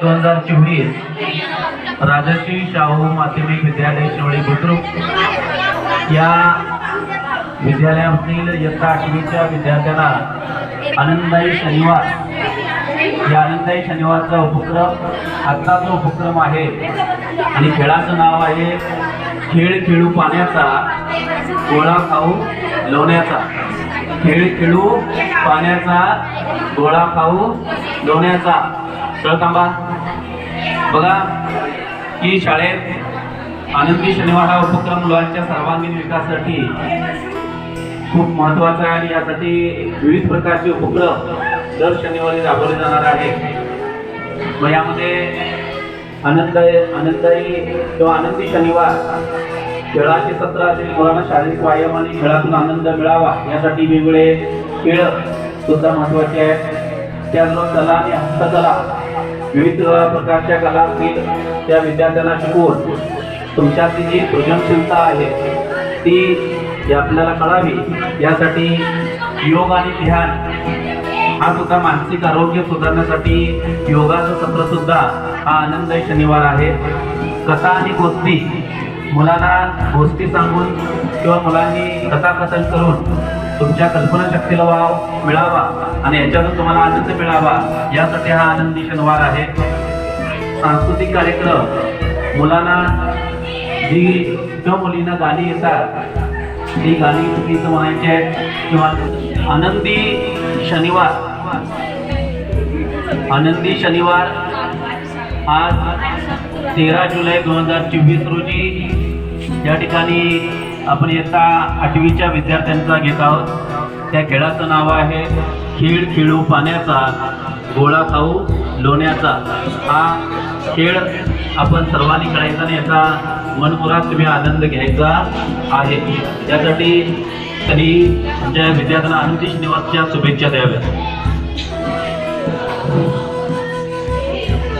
दोन हजार चोवीस राजश्री शाहू माध्यमिक विद्यालय शिवळी बुद्रुक. या विद्यालयामधील इयत्ता आठवीच्या विद्यार्थ्यांना आनंददायी शनिवार या आनंददायी शनिवारचा उपक्रम आजचा जो उपक्रम आहे आणि खेळाचं नाव आहे खेळ खेळू पाण्याचा गोळा खाऊ लोण्याचा. खेळ खेळू पाण्याचा गोळा खाऊ लोण्याचा. तळकांबा बघा की शाळेत आनंदी शनिवार हा उपक्रम मुलांच्या सर्वांगीण विकासासाठी खूप महत्त्वाचा आहे आणि यासाठी विविध प्रकारचे उपक्रम दर शनिवारी राबवले जाणार आहे मग यामध्ये आनंद आनंददायी किंवा आनंदी शनिवार खेळाचे सत्र असेल मुलांना शारीरिक व्यायाम आणि खेळातून आनंद मिळावा यासाठी वेगवेगळे खेळ सुद्धा महत्त्वाचे आहेत. त्याचबरोबर कला आणि हस्तकला विविध प्रकारच्या कला असतील त्या विद्यार्थ्यांना शिकवून तुमच्यातली जी सृजनशीलता आहे ती आपल्याला कळावी यासाठी योग आणि ध्यान हा सुद्धा मानसिक आरोग्य सुधारण्यासाठी योगाचं सत्र सुद्धा हा आनंददायी शनिवार आहे. कथा आणि गोष्टी मुलांना गोष्टी सांगून किंवा मुलांनी कथाकथन करून तुमच्या कल्पनाशक्तीला वाव मिळावा आणि याच्यातून तुम्हाला आनंद मिळावा यासाठी हा आनंदी शनिवार आहे. सांस्कृतिक कार्यक्रम मुलांना जी किंवा मुलींना गाणी येतात ती गाणी तुम्ही इथं म्हणायची आहेत किंवा आनंदी शनिवार. आनंदी शनिवार आज तेरा जुलै दोन हजार चोवीस रोजी या ठिकाणी आपण इयत्ता आठवीच्या विद्यार्थ्यांचा घेत आहोत. त्या खेळाचं नाव आहे खेळ खेळू पाण्याचा गोळा खाऊ लोण्याचा. हा खेळ आपण सर्वांनी खेळायचा आणि याचा मनपुरात तुम्ही आनंद घ्यायचा आहे. त्यासाठी त्यांनी आमच्या विद्यार्थ्यांना आनंदी श्रीनिवासच्या शुभेच्छा द्याव्या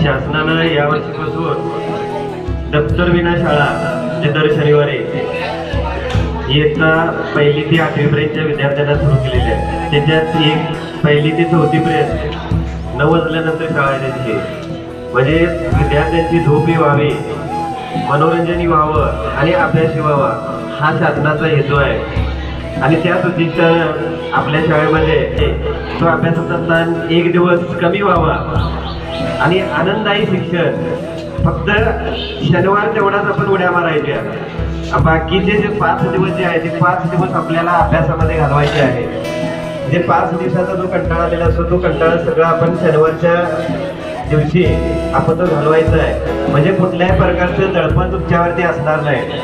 शासनानं यावर्षीपासून दप्तरविना शाळा जे दर शनिवारी. इयत्ता पहिली ते आठवीपर्यंतच्या विद्यार्थ्यांना सुरू केलेली आहे. त्याच्यात एक पहिली ते चौथीपर्यंत नऊ वाजल्यानंतर शाळा त्यांची. म्हणजे विद्यार्थ्यांची झोपी व्हावी मनोरंजनही व्हावं आणि अभ्यासही व्हावा हा शासनाचा हेतू आहे. आणि त्याच उद्दिष्ट आपल्या शाळेमध्ये तो अभ्यासाचा ताण एक दिवस कमी व्हावा. आणि आनंददायी शिक्षण फक्त शनिवार तेवढाच आपण उड्या मारायच्या. बाकीचे जे पाच दिवस जे आहे ते पाच दिवस आपल्याला अभ्यासामध्ये घालवायचे आहे. जे पाच दिवसाचा जो कंटाळा आलेला असतो तो कंटाळा सगळा आपण शनिवारच्या दिवशी आपण तो घालवायचा आहे. म्हणजे कुठल्याही प्रकारचं दडपण तुमच्यावरती असणार नाही.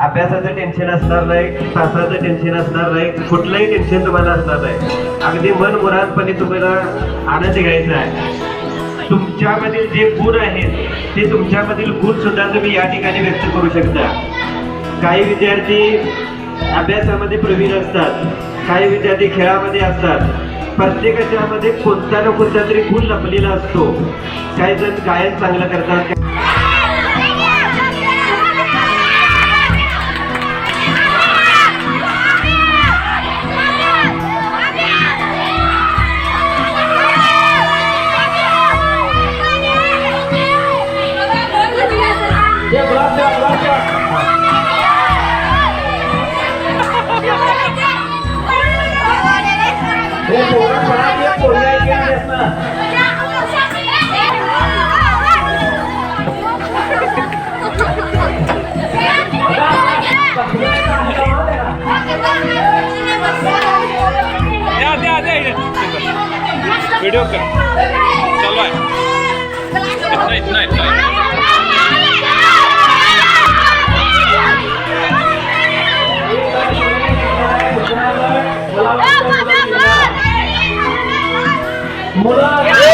अभ्यासाचं टेन्शन असणार नाही तासाचं टेन्शन असणार नाही कुठलंही टेन्शन तुम्हाला असणार नाही. अगदी मन मुरादपणे तुम्हाला आनंद घ्यायचा आहे. तुमच्यामधील जे गुण आहेत ते तुमच्यामधील गुण सुद्धा तुम्ही या ठिकाणी व्यक्त करू शकता. काही विद्यार्थी अभ्यासामध्ये प्रवीण असतात काही विद्यार्थी खेळामध्ये असतात. प्रत्येकाच्या मध्ये कोणता ना कोणता तरी गुण लपलेला असतो. काही जण गायन चांगलं करतात द्या द्या द्या व्हिडिओ कर चालू आहे नाही नाही नाही Mula